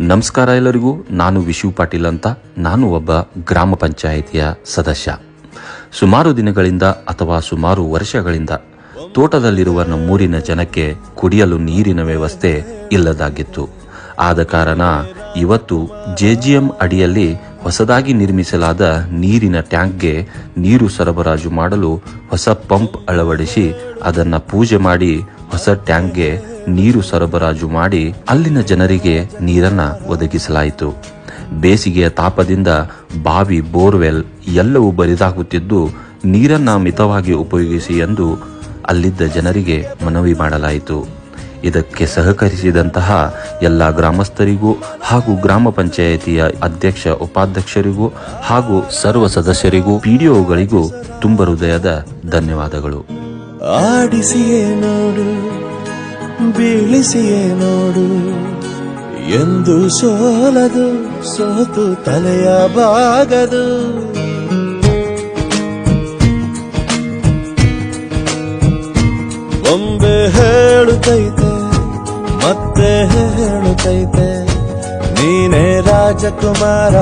ನಮಸ್ಕಾರ ಎಲ್ಲರಿಗೂ. ನಾನು ವಿಶು ಪಾಟೀಲ್ ಅಂತ. ನಾನು ಒಬ್ಬ ಗ್ರಾಮ ಪಂಚಾಯಿತಿಯ ಸದಸ್ಯ. ಸುಮಾರು ದಿನಗಳಿಂದ ಅಥವಾ ಸುಮಾರು ವರ್ಷಗಳಿಂದ ತೋಟದಲ್ಲಿರುವ ನಮ್ಮೂರಿನ ಜನಕ್ಕೆ ಕುಡಿಯಲು ನೀರಿನ ವ್ಯವಸ್ಥೆ ಇಲ್ಲದಾಗಿತ್ತು. ಆದ ಕಾರಣ ಇವತ್ತು ಜೆಜಿಎಂ ಅಡಿಯಲ್ಲಿ ಹೊಸದಾಗಿ ನಿರ್ಮಿಸಲಾದ ನೀರಿನ ಟ್ಯಾಂಕ್ಗೆ ನೀರು ಸರಬರಾಜು ಮಾಡಲು ಹೊಸ ಪಂಪ್ ಅಳವಡಿಸಿ ಅದನ್ನು ಪೂಜೆ ಮಾಡಿ ಹೊಸ ಟ್ಯಾಂಕ್ಗೆ ನೀರು ಸರಬರಾಜು ಮಾಡಿ ಅಲ್ಲಿನ ಜನರಿಗೆ ನೀರನ್ನ ಒದಗಿಸಲಾಯಿತು. ಬೇಸಿಗೆಯ ತಾಪದಿಂದ ಬಾವಿ ಬೋರ್ವೆಲ್ ಎಲ್ಲವೂ ಬರಿದಾಗುತ್ತಿದ್ದು ನೀರನ್ನ ಮಿತವಾಗಿ ಉಪಯೋಗಿಸಿ ಎಂದು ಅಲ್ಲಿದ್ದ ಜನರಿಗೆ ಮನವಿ ಮಾಡಲಾಯಿತು. ಇದಕ್ಕೆ ಸಹಕರಿಸಿದಂತಹ ಎಲ್ಲ ಗ್ರಾಮಸ್ಥರಿಗೂ ಹಾಗೂ ಗ್ರಾಮ ಪಂಚಾಯಿತಿಯ ಅಧ್ಯಕ್ಷ, ಉಪಾಧ್ಯಕ್ಷರಿಗೂ ಹಾಗೂ ಸರ್ವ ಸದಸ್ಯರಿಗೂ ಪಿಡಿಒಗಳಿಗೂ ತುಂಬ ಹೃದಯದ ಧನ್ಯವಾದಗಳು. ಆಡಿಸಿಯೇ ನೋಡು. ಬೀಳಿಸಿಯೇ ನೋಡು. ಎಂದು ಸೋಲದು ಸೋತು ತಲೆಯ ಬಾಗದು ಒಮ್ಮೆ ಹೇಳುತ್ತೈತೆ ಮತ್ತೆ ಹೇಳುತ್ತೈತೆ ನೀನೇ ರಾಜಕುಮಾರ.